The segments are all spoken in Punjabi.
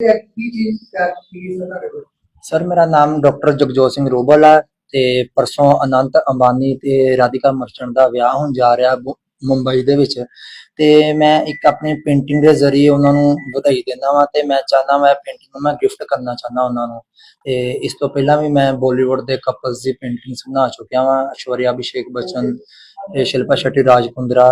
ਕੀ ਚੀਜ਼ ਕਰ ਕੀ ਤੁਹਾਡੇ ਕੋਲ ਸਰ, ਮੇਰਾ ਨਾਮ ਡਾਕਟਰ ਜਗਜੋਤ ਸਿੰਘ ਰੋਬਲ ਹੈ ਤੇ ਪਰਸੋਂ ਅਨੰਤ ਅੰਬਾਨੀ ਤੇ ਰਾਧਿਕਾ ਮਰਚੈਂਟ ਦਾ ਵਿਆਹ ਹੋਣ ਜਾ ਰਿਹਾ ਮੁੰਬਈ ਦੇ ਵਿੱਚ ਤੇ ਮੈਂ ਇੱਕ ਆਪਣੀ ਪੇਂਟਿੰਗ ਦੇ ਜ਼ਰੀਏ ਉਹਨਾਂ ਨੂੰ ਵਧਾਈ ਦਿੰਦਾ ਵਾਂ ਤੇ ਮੈਂ ਚਾਹੁੰਦਾ ਮੈਂ ਪੇਂਟਿੰਗ ਨੂੰ ਮੈਂ ਗਿਫਟ ਕਰਨਾ ਚਾਹੁੰਦਾ ਉਹਨਾਂ ਨੂੰ ਤੇ ਇਸ ਤੋਂ ਪਹਿਲਾਂ ਵੀ ਮੈਂ ਬਾਲੀਵੁੱਡ ਦੇ ਕਪਲਸ ਦੀ ਪੇਂਟਿੰਗਸ ਬਣਾ ਚੁੱਕਿਆ ਵਾਂ ਐਸ਼ਵਰਿਆ ਅਭਿਸ਼ੇਕ ਬਚਨ ਤੇ ਸ਼ਿਲਪਾ ਸ਼ੈਟੀ, ਰਾਜਕੁੰਦਰਾ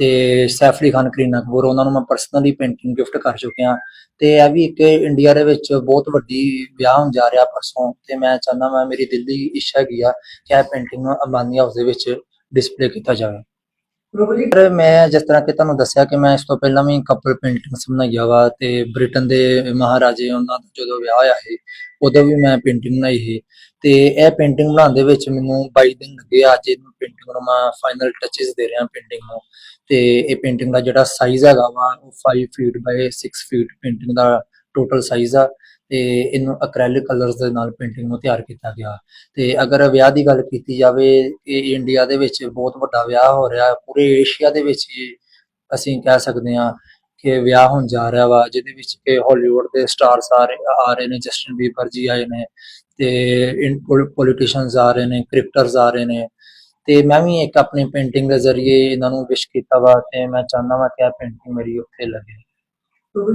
ਤੇ ਸੈਫ ਅਲੀ ਖਾਨ, ਕਰੀਨਾ ਕਪੂਰ, ਉਹਨਾਂ ਨੂੰ ਮੈਂ ਪਰਸਨਲੀ ਪੇਂਟਿੰਗ ਗਿਫਟ ਕਰ ਚੁੱਕਿਆ। ਤੇ ਇਹ ਵੀ ਇੱਕ ਇੰਡੀਆ ਦੇ ਵਿੱਚ ਬਹੁਤ ਵੱਡੀ ਵਿਆਹ ਹੋਣ ਜਾ ਰਿਹਾ ਪਰਸੋਂ। ਤੇ ਮੈਂ ਚਾਹੁੰਦਾ ਮੈਂ ਮੇਰੀ ਦਿਲ ਦੀ ਇੱਛਾ ਹੈਗੀ ਆ ਕਿ ਇਹ ਪੇਂਟਿੰਗ ਨੂੰ ਅੰਬਾਨੀ ਹਾਊਸ ਦੇ ਵਿੱਚ ਡਿਸਪਲੇ ਕੀਤਾ ਜਾਵੇ। ਪਰ ਮੈਂ ਜਿਸ ਤਰ੍ਹਾਂ ਕਿ ਤੁਹਾਨੂੰ ਦੱਸਿਆ ਕਿ ਮੈਂ ਇਸ ਤੋਂ ਪਹਿਲਾਂ ਵੀ ਕਪਲ ਪੇਂਟਿੰਗਸ ਬਣਾਈਆਂ ਵਾ ਤੇ ਬ੍ਰਿਟਨ ਦੇ ਮਹਾਰਾਜੇ ਉਹਨਾਂ ਦਾ ਜਦੋਂ ਵਿਆਹ ਹੋਇਆ ਸੀ, ਉਦੋਂ ਵੀ ਮੈਂ ਪੇਂਟਿੰਗ ਬਣਾਈ ਸੀ। ਤੇ ਇਹ ਪੇਂਟਿੰਗ ਬਣਾਉਣ ਦੇ ਵਿੱਚ ਮੈਨੂੰ 22 ਦਿਨ ਲੱਗੇ ਅੱਜ ਇਹਨੂੰ ਪੇਂਟਿੰਗ ਨੂੰ ਮੈਂ ਫਾਈਨਲ ਟੱਚਸ ਦੇ ਰਿਹਾ ਪੇਂਟਿੰਗ ਨੂੰ। ਤੇ ਇਹ ਪੇਂਟਿੰਗ ਦਾ ਜਿਹੜਾ ਸਾਈਜ਼ ਹੈਗਾ ਵਾ, ਉਹ 5 ਫੀਟ ਬਾਈ 6 ਫੀਟ ਪੇਂਟਿੰਗ ਦਾ ਟੋਟਲ ਸਾਈਜ਼ ਆ। ਤੇ ਇਹਨੂੰ ਅਕ੍ਰੈਲਿਕ ਕਲਰਸ ਦੇ ਨਾਲ ਪੇਂਟਿੰਗ ਨੂੰ ਤਿਆਰ ਕੀਤਾ ਗਿਆ। ਤੇ ਅਗਰ ਵਿਆਹ ਦੀ ਗੱਲ ਕੀਤੀ ਜਾਵੇ, ਇਹ ਇੰਡੀਆ ਦੇ ਵਿੱਚ ਬਹੁਤ ਵੱਡਾ ਵਿਆਹ ਹੋ ਰਿਹਾ। ਪੂਰੇ ਏਸ਼ੀਆ ਦੇ ਵਿੱਚ ਅਸੀਂ ਕਹਿ ਸਕਦੇ ਹਾਂ ਕਿ ਵਿਆਹ ਹੋਣ ਜਾ ਰਿਹਾ ਵਾ, ਜਿਹਦੇ ਵਿੱਚ ਕਿ ਹਾਲੀਵੁੱਡ ਦੇ ਸਟਾਰਸ ਆ ਰਹੇ ਆ ਰਹੇ ਨੇ ਜਸਟਿਨ ਬੀਬਰ ਜੀ ਆਏ ਨੇ। ਤੇ ਪੋਲੀਟੀਸ਼ੀਅਨਸ ਆ ਰਹੇ ਨੇ ਕ੍ਰਿਕਟਰਸ ਆ ਰਹੇ ਨੇ। ਤੇ ਮੈਂ ਵੀ ਇੱਕ ਆਪਣੀ ਪੇਂਟਿੰਗ ਦੇ ਜ਼ਰੀਏ ਇਹਨਾਂ ਨੂੰ ਵਿਸ਼ ਕੀਤਾ ਵਾ ਤੇ ਮੈਂ ਚਾਹੁੰਦਾ ਵਾਂ ਕਿ ਇਹ ਪੇਂਟਿੰਗ ਮੇਰੀ ਉੱਥੇ ਲੱਗੇ।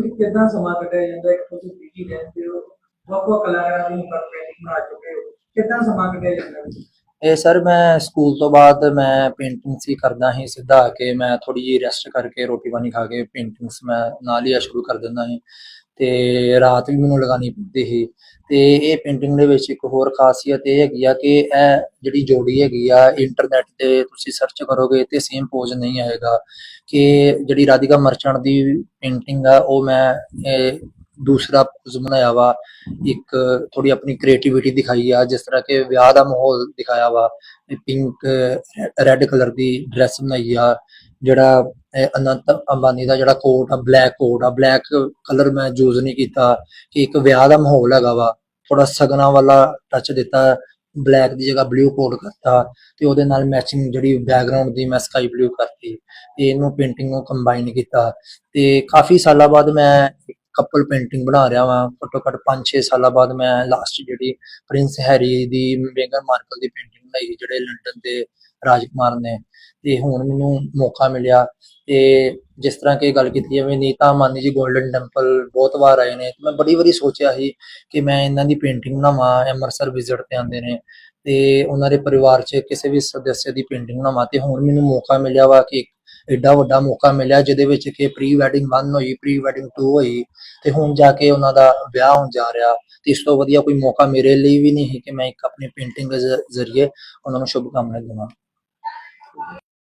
ਜੀ ਕਿੰਨਾ ਸਮਾਂ ਕੱਢਿਆ ਜਾਂਦਾ ਹੈ ਕਿ ਤੁਸੀਂ ਬਿਜ਼ੀ ਰਹਿੰਦੇ ਹੋ? ਵੱਖ ਵੱਖ ਕਲਾਕਾਰਾਂ ਦੀ ਪੇਂਟਿੰਗ ਬਣਾ ਚੁੱਕੇ ਹੋ। ਕਿੰਨਾ ਸਮਾਂ ਕੱਢਿਆ ਜਾਂਦਾ ਇਹ ਸਰ ਮੈਂ ਸਕੂਲ ਤੋਂ ਬਾਅਦ ਮੈਂ ਪੇਂਟਿੰਗਸ ਹੀ ਕਰਦਾ ਸੀ ਸਿੱਧਾ ਆ ਕੇ ਮੈਂ ਥੋੜੀ ਜਿਹੀ ਰੈਸਟ ਕਰਕੇ ਰੋਟੀ ਪਾਣੀ ਖਾ ਕੇ ਪੇਂਟਿੰਗਸ ਮੈਂ ਨਾਲ ਹੀ ਸ਼ੁਰੂ ਕਰ ਦਿੰਦਾ ਸੀ। ਤੇ ਰਾਤ ਵੀ ਮੈਨੂੰ ਲਗਾਣੀ ਪੈਂਦੀ ਸੀ। ਤੇ ਇਹ ਪੇਂਟਿੰਗ ਦੇ ਵਿੱਚ ਇੱਕ ਹੋਰ ਖਾਸੀਅਤ ਇਹ ਹੈਗੀ ਆ ਕਿ ਇਹ ਜਿਹੜੀ ਜੋੜੀ ਹੈਗੀ ਆ ਇੰਟਰਨੈਟ ਤੇ ਤੁਸੀਂ ਸਰਚ ਕਰੋਗੇ ਤੇ ਸੇਮ ਪੋਜ਼ ਨਹੀਂ ਆਏਗਾ। ਕਿ ਜਿਹੜੀ ਰਾਧਿਕਾ ਮਰਚੈਂਟ ਦੀ ਪੇਂਟਿੰਗ ਆ, ਉਹ ਮੈਂ ਦੂਸਰਾ ਪੋਜ਼ ਬਣਾਇਆ ਵਾ। ਇੱਕ ਥੋੜੀ ਆਪਣੀ ਕ੍ਰੀਏਟੀਵਿਟੀ ਦਿਖਾਈ ਆ, ਜਿਸ ਤਰ੍ਹਾਂ ਕਿ ਵਿਆਹ ਦਾ ਮਾਹੌਲ ਦਿਖਾਇਆ ਵਾ। ਪਿੰਕ ਰੈੱਡ ਕਲਰ ਦੀ ਡਰੈਸ ਬਣਾਈ ਆ। ਜਿਹੜਾ ਅਨੰਤ ਅੰਬਾਨੀ ਦਾ ਜਿਹੜਾ ਕੋਟ ਆ ਬਲੈਕ ਕੋਟ ਆ ਬਲੈਕ ਕਲਰ ਮੈਂ ਯੂਜ਼ ਨਹੀਂ ਕੀਤਾ ਕਿ ਇੱਕ ਵਿਆਹ ਦਾ ਮਾਹੌਲ ਹੈਗਾ ਵਾ। ਥੋੜਾ ਸਗਨਾ ਵਾਲਾ ਟੱਚ ਦਿੱਤਾ ਬਲੈਕ ਦੀ ਜਗ੍ਹਾ ਬਲੂ ਕੋਟ ਕਰਤਾ ਤੇ ਉਹਦੇ ਨਾਲ ਮੈਚਿੰਗ ਜਿਹੜੀ ਬੈਕਗ੍ਰਾਉਂਡ ਦੀ ਮੈਂ ਸਕਾਈ ਬਲੂ ਕਰਤੀ। ਤੇ ਇਹਨੂੰ ਪੇਂਟਿੰਗ ਨੂੰ ਕੰਬਾਈਨ ਕੀਤਾ। ਤੇ ਕਾਫੀ ਸਾਲਾਂ ਬਾਅਦ ਮੈਂ ਕਪਲ ਪੇਂਟਿੰਗ ਬਣਾ ਰਿਹਾ ਵਾਂ। ਘੱਟੋ ਘੱਟ 5-6 ਸਾਲਾਂ ਬਾਅਦ ਮੈਂ ਲਾਸਟ ਜਿਹੜੀ ਪ੍ਰਿੰਸ ਹੈਰੀ ਦੀ ਮੇਗਨ ਮਾਰਕਲ ਦੀ ਪੇਂਟਿੰਗ ਬਣਾਈ ਸੀ, ਜਿਹੜੇ ਲੰਡਨ ਦੇ ਰਾਜ ਕੁਮਾਰ ਨੇ। ਤੇ ਹੁਣ ਮੈਨੂੰ ਮੌਕਾ ਮਿਲਿਆ ਤੇ ਜਿਸ ਤਰ੍ਹਾਂ ਕਿ ਗੱਲ ਕੀਤੀ ਜਾਵੇ ਨੀਤਾ ਮਾਨੀ ਜੀ 골ਡਨ ਟੈਂਪਲ ਬਹੁਤ ਵਾਰ ਆਏ ਨੇ। ਮੈਂ ਬੜੀ ਵਾਰੀ ਸੋਚਿਆ ਸੀ ਕਿ ਮੈਂ ਇਹਨਾਂ ਦੀ ਪੇਂਟਿੰਗ ਬਣਾਵਾਂ, ਅੰਮ੍ਰਿਤਸਰ ਵਿਜ਼ਿਟ ਤੇ ਆਉਂਦੇ ਨੇ ਤੇ ਉਹਨਾਂ ਦੇ ਪਰਿਵਾਰ 'ਚ ਕਿਸੇ ਵੀ ਸਦੱਸਿਆ ਦੀ ਪੇਂਟਿੰਗ ਬਣਾਵਾਂ ਤੇ ਹੁਣ ਮੈਨੂੰ ਮੌਕਾ ਮਿਲਿਆ ਵਾ ਕਿ ਐਡਾ ਵੱਡਾ ਮੌਕਾ ਮਿਲਿਆ ਜਿਹਦੇ ਵਿੱਚ ਕਿ ਪ੍ਰੀ ਵੈਡਿੰਗ 1 ਹੋਈ ਪ੍ਰੀ ਵੈਡਿੰਗ 2 ਹੋਈ ਤੇ ਹੁਣ ਜਾ ਕੇ ਉਹਨਾਂ ਦਾ ਵਿਆਹ ਹੋਣ ਜਾ ਰਿਹਾ। ਤੇ ਇਸ ਤੋਂ ਵਧੀਆ ਕੋਈ ਮੌਕਾ ਮੇਰੇ ਲਈ ਵੀ ਨਹੀਂ ਹੈ ਕਿ ਮੈਂ ਇੱਕ ਆਪਣੀ ਪੇਂਟਿੰਗ ਦੇ ਜ਼ਰੀਏ ਉਹਨਾਂ ਨੂੰ ਸ਼ੁਭ ਦੇਵਾਂ।